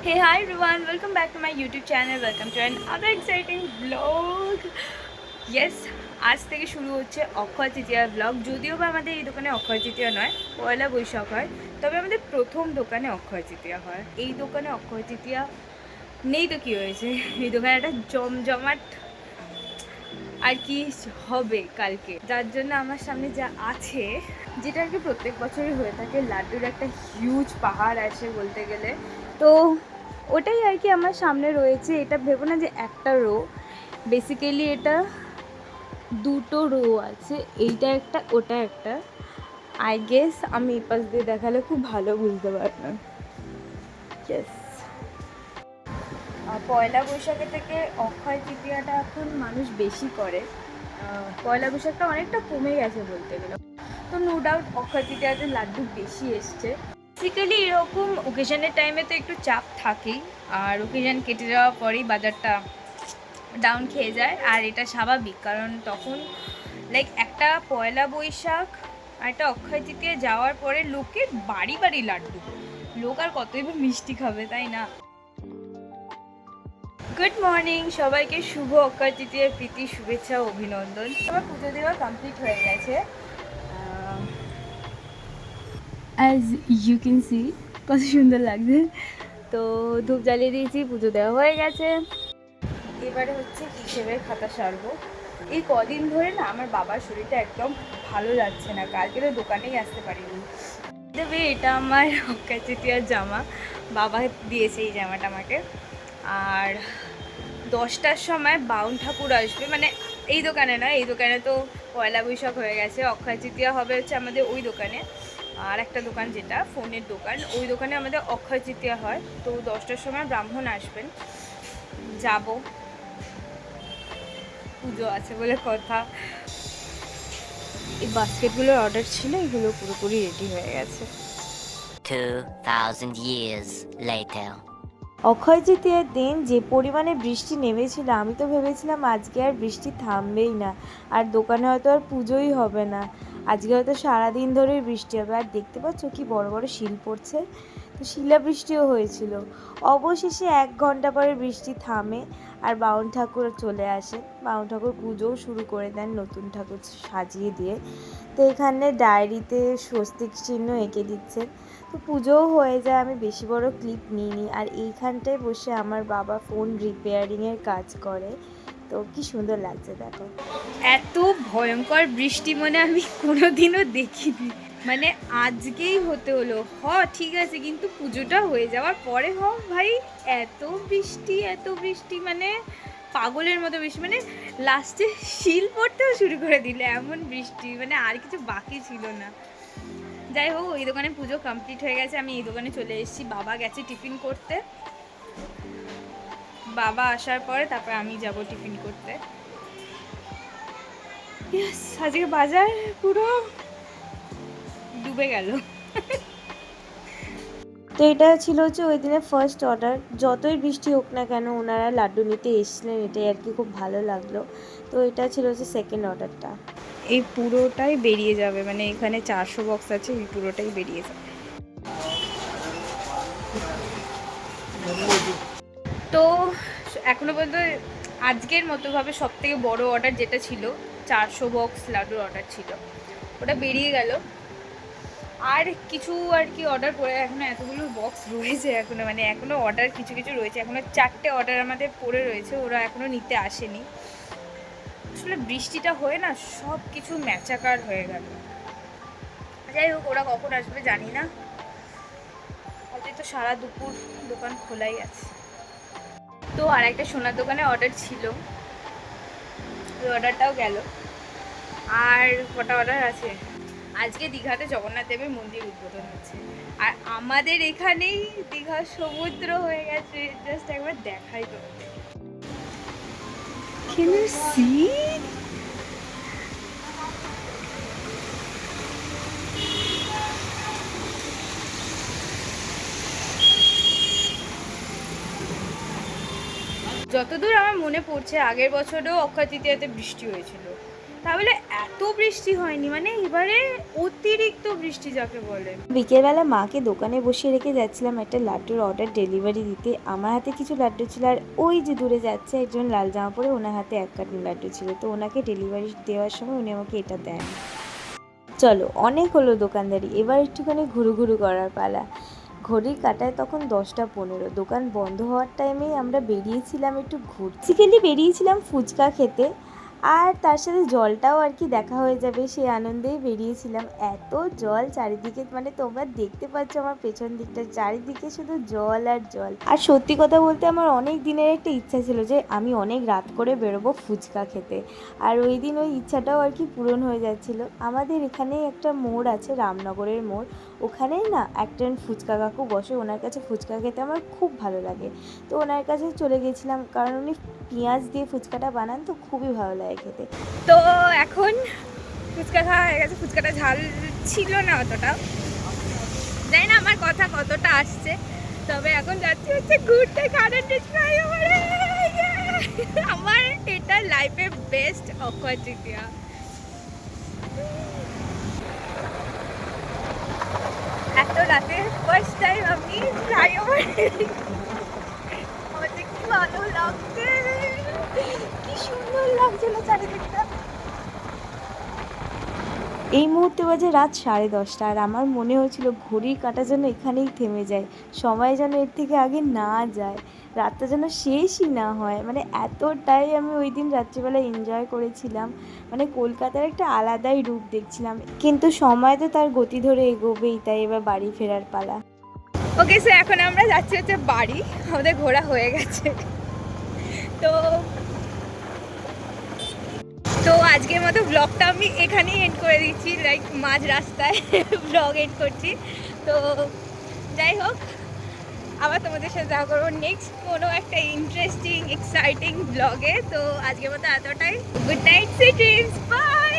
Hey hi everyone, welcome back to my YouTube channel. Welcome to another exciting vlog. Yes, আজ থেকে শুরু হচ্ছে Akshaya Tritiya blog যদিও বা আমাদের এই দোকানে অক্ষয় তৃতীয়া নয় পয়লা বৈশাখ হয় তবে আমাদের প্রথম দোকানে অক্ষয় তৃতীয়া হয় এই দোকানে অক্ষয় তৃতীয়া নেই তো কী হয়েছে এই দোকানে একটা জমজমাট আর কি হবে কালকে। যার জন্য আমার সামনে যা আছে, যেটা আর কি প্রত্যেক বছরই হয়ে থাকে, লাড্ডুর একটা হিউজ পাহাড় আছে বলতে গেলে। তো ওটাই আর কি আমার সামনে রয়েছে। এটা ভেবো না যে একটা রো বেসিক্যালি এটা দুটো রো আছে। এইটা একটা, ওটা একটা। আই গেস আমি এই পাশ দিয়ে দেখালে খুব ভালো বুঝতে পারবেন ইয়েস পয়লা বৈশাখে থেকে অক্ষয় তৃতীয়াটা এখন মানুষ বেশি করে। পয়লা বৈশাখটা অনেকটা কমে গেছে বলতে গেলে। তো নো ডাউট অক্ষয় তৃতীয়াতে লাড্ডু বেশি এসছে। বেসিক্যালি এরকম ওকেশনের টাইমে তো একটু চাপ থাকেই। আর ওকেশন কেটে যাওয়ার পরেই বাজারটা ডাউন খেয়ে যায়। আর এটা স্বাভাবিক, কারণ তখন লাইক একটা পয়লা বৈশাখ আর একটা অক্ষয় তৃতীয়া যাওয়ার পরে লোকের বাড়ি বাড়ি লাড্ডু। লোক আর কতই বা মিষ্টি খাবে, তাই না? গুড মর্নিং সবাইকে শুভ অক্ষয় তৃতীয়ার প্রীতি, শুভেচ্ছা অভিনন্দন। আমার পুজো দেওয়া কমপ্লিট হয়ে গেছে। অ্যাজ ইউ ক্যান সি কত সুন্দর লাগছে। তো ধূপ জ্বালিয়ে দিয়েছি, পুজো দেওয়া হয়ে গেছে। এবারে হচ্ছে হিসেবের খাতা সারবো? এই কদিন ধরে না আমার বাবার শরীরটা একদম ভালো যাচ্ছে না। কালকে তো দোকানেই আসতে পারিনি। দেবে এটা আমার অক্ষয় জামা। বাবা দিয়েছে এই জামাটা আমাকে। আর দশটার সময় বাউন ঠাকুর আসবে। মানে এই দোকানে না এই দোকানে তো পয়লা বৈশাখ হয়ে গেছে অক্ষয় তৃতীয়া হবে হচ্ছে আমাদের ওই দোকানে। আর একটা দোকান যেটা ফোনের দোকান ওই দোকানে আমাদের অক্ষয় তৃতীয়া হয়। তো দশটার সময় ব্রাহ্মণ আসবেন। যাব। পুজো আছে বলে কথা। এই বাস্কেটগুলোর অর্ডার ছিল এগুলো পুরোপুরি রেডি হয়ে গেছে। 2,000 years later. অক্ষয় দিন যে পরিমাণে বৃষ্টি নেমেছিল, আমি তো ভেবেছিলাম আজকে আর বৃষ্টি থামবেই না। আর দোকানে হয়তো আর পুজোই হবে না। আজকে হয়তো সারাদিন ধরেই বৃষ্টি হবে, আর দেখতে পাচ্ছ কি বড় বড় শিল পড়ছে। তো শিলা বৃষ্টিও হয়েছিল। অবশেষে এক ঘণ্টা পরে বৃষ্টি থামে, আর বাউন ঠাকুর চলে আসে। বাউন ঠাকুর পুজোও শুরু করে দেন নতুন ঠাকুর সাজিয়ে দিয়ে। তো এখানে ডায়েরিতে স্বস্তিক চিহ্ন এঁকে দিচ্ছেন তো পুজোও হয়ে যায়, আমি বেশি বড় ক্লিপ নিইনি। আর এইখানটায় বসে আমার বাবা ফোন রিপেয়ারিংয়ের কাজ করে। তো কি সুন্দর লাগছে দেখো। এত ভয়ঙ্কর বৃষ্টি মনে আমি কোনোদিনও দেখিনি। মানে আজকেই হতে হলো। হ, ঠিক আছে, কিন্তু পুজোটা হয়ে যাওয়ার পরে হ, ভাই। এত বৃষ্টি এত বৃষ্টি মানে পাগলের মতো বৃষ্টি। মানে লাস্টে শিল পড়তেও শুরু করে দিলে এমন বৃষ্টি। মানে আর কিছু বাকি ছিল না। যাই হোক ওই দোকানে পুজো কমপ্লিট হয়ে গেছে। আমি এই দোকানে চলে এসেছি। বাবা গেছে টিফিন করতে। বাবা আসার পরে তারপর আমি যাব টিফিন করতে। আজকে বাজার পুরো ডুবে গেল। তো এটা ছিল হচ্ছে ওই দিনের ফার্স্ট অর্ডার যতই বৃষ্টি হোক না কেন ওনারা লাড্ডু নিতে এসেছিলেন এটাই আর কি খুব ভালো লাগল। তো এটা ছিল হচ্ছে সেকেন্ড অর্ডারটা এই পুরোটাই বেরিয়ে যাবে মানে এখানে চারশো বক্স আছে এই পুরোটাই বেরিয়ে যাবে। তো এখনও পর্যন্ত আজকের মতোভাবে সব থেকে বড় অর্ডার যেটা ছিল, চারশো বক্স লাডুর অর্ডার ছিল। ওটা বেরিয়ে গেল। আর কিছু আর কি অর্ডার করে এখনও এতগুলো বক্স রয়েছে এখনও মানে এখনও অর্ডার কিছু কিছু রয়েছে। এখনও চারটে অর্ডার আমাদের পড়ে রয়েছে, ওরা এখনও নিতে আসেনি। আসলে বৃষ্টিটা হয়ে না সব কিছু ম্যাচাকার হয়ে গেল। যাই হোক, ওরা কখন আসবে জানি না। হয়তো সারা দুপুর দোকান খোলাই আছে। তো আর একটা সোনার দোকানে অর্ডার ছিল। ওই অর্ডারটাও গেল। আর কটা অর্ডার আছে? আজকে দীঘাতে জগন্নাথ দেবের মন্দির উদ্বোধন হচ্ছে। আর আমাদের এখানেই দীঘা সমুদ্র হয়ে গেছে। জাস্ট একবার দেখাই see? যতদূর আমার মনে পড়ছে, আগের বছরও অক্ষয় তৃতীয়াতে বৃষ্টি হয়েছিল। তাহলে এত বৃষ্টি হয়নি মানে এবারে অতিরিক্ত বৃষ্টি যাকে বলে। বিকেলবেলা মাকে দোকানে বসিয়ে রেখে যাচ্ছিলাম একটা লাড্ডুর অর্ডার ডেলিভারি দিতে। আমার হাতে কিছু লাড্ডু ছিল আর ওই যে দূরে যাচ্ছে একজন লাল জামা পরে, ওনার হাতে এক কার্টুন লাড্ডু ছিল। তো ওনাকে ডেলিভারি দেওয়ার সময় উনি আমাকে এটা দেন। চলো, অনেক হলো দোকানদারি। এবার একটুখানি ঘুরু ঘুরু করার পালা। ঘড়ির কাটায় তখন দশটা পনেরো। দোকান বন্ধ হওয়ার টাইমেই আমরা বেরিয়েছিলাম একটু ঘুরতে। বেসিক্যালি বেরিয়েছিলাম ফুচকা খেতে, আর তার সাথে জলটাও আর কি দেখা হয়ে যাবে সেই আনন্দেই বেরিয়েছিলাম। এত জল চারিদিকে মানে তোমরা দেখতে পাচ্ছ আমার পেছন দিকটা, চারিদিকে শুধু জল আর জল। আর সত্যি কথা বলতে আমার অনেক দিনের একটা ইচ্ছা ছিল যে আমি অনেক রাত করে বেরোবো ফুচকা খেতে। আর ওই দিন ওই ইচ্ছাটাও আর কি পূরণ হয়ে যাচ্ছিল। আমাদের এখানে একটা মোড় আছে, রামনগরের মোড়। ওখানেই না একজন ফুচকা কাকু বসে, ওনার কাছে ফুচকা খেতে আমার খুব ভালো লাগে। তো ওনার কাছে চলে গেছিলাম কারণ উনি পেঁয়াজ দিয়ে ফুচকাটা বানান তো খুবই ভালো লাগে খেতে। তো এখন ফুচকা খাওয়া হয়ে গেছে, ফুচকাটা ঝাল ছিল না অতটা। জানি না আমার কথা কতটা আসছে, তবে এখন যাচ্ছি হচ্ছে ঘুরতে ফ্লাইওভারে আমার এটা লাইফে বেস্ট অক্ষয় এত রাতে ফার্স্ট টাইম আমি ফ্লাইওভার আমাদের কি ভালো লাগছে কি সুন্দর লাগছিল চারিদিকটা। এই মুহূর্তে বাজে রাত সাড়ে দশটা আর আমার মনে হচ্ছিল ঘড়ির কাটা যেন এখানেই থেমে যায়, সময় যেন এর থেকে আগে না যায়, রাতটা যেন শেষই না হয়। মানে এতটাই আমি ওই দিন রাত্রিবেলা এনজয় করেছিলাম মানে কলকাতার একটা আলাদাই রূপ দেখছিলাম। কিন্তু সময় তো তার গতি ধরে এগোবেই, তাই এবার বাড়ি ফেরার পালা। ওকে সো এখন আমরা যাচ্ছি হচ্ছে বাড়ি, আমাদের ঘোরা হয়ে গেছে। তো তো আজকের মতো ব্লগটা আমি এখানেই এন্ড করে দিচ্ছি লাইক মাঝ রাস্তায় ব্লগ এন্ড করছি। তো যাই হোক, আবার তোমাদের সাথে দেখা করব নেক্সট কোনো একটা ইন্টারেস্টিং এক্সাইটিং ব্লগে তো আজকের মতো এতটাই। Good night sweet dreams bye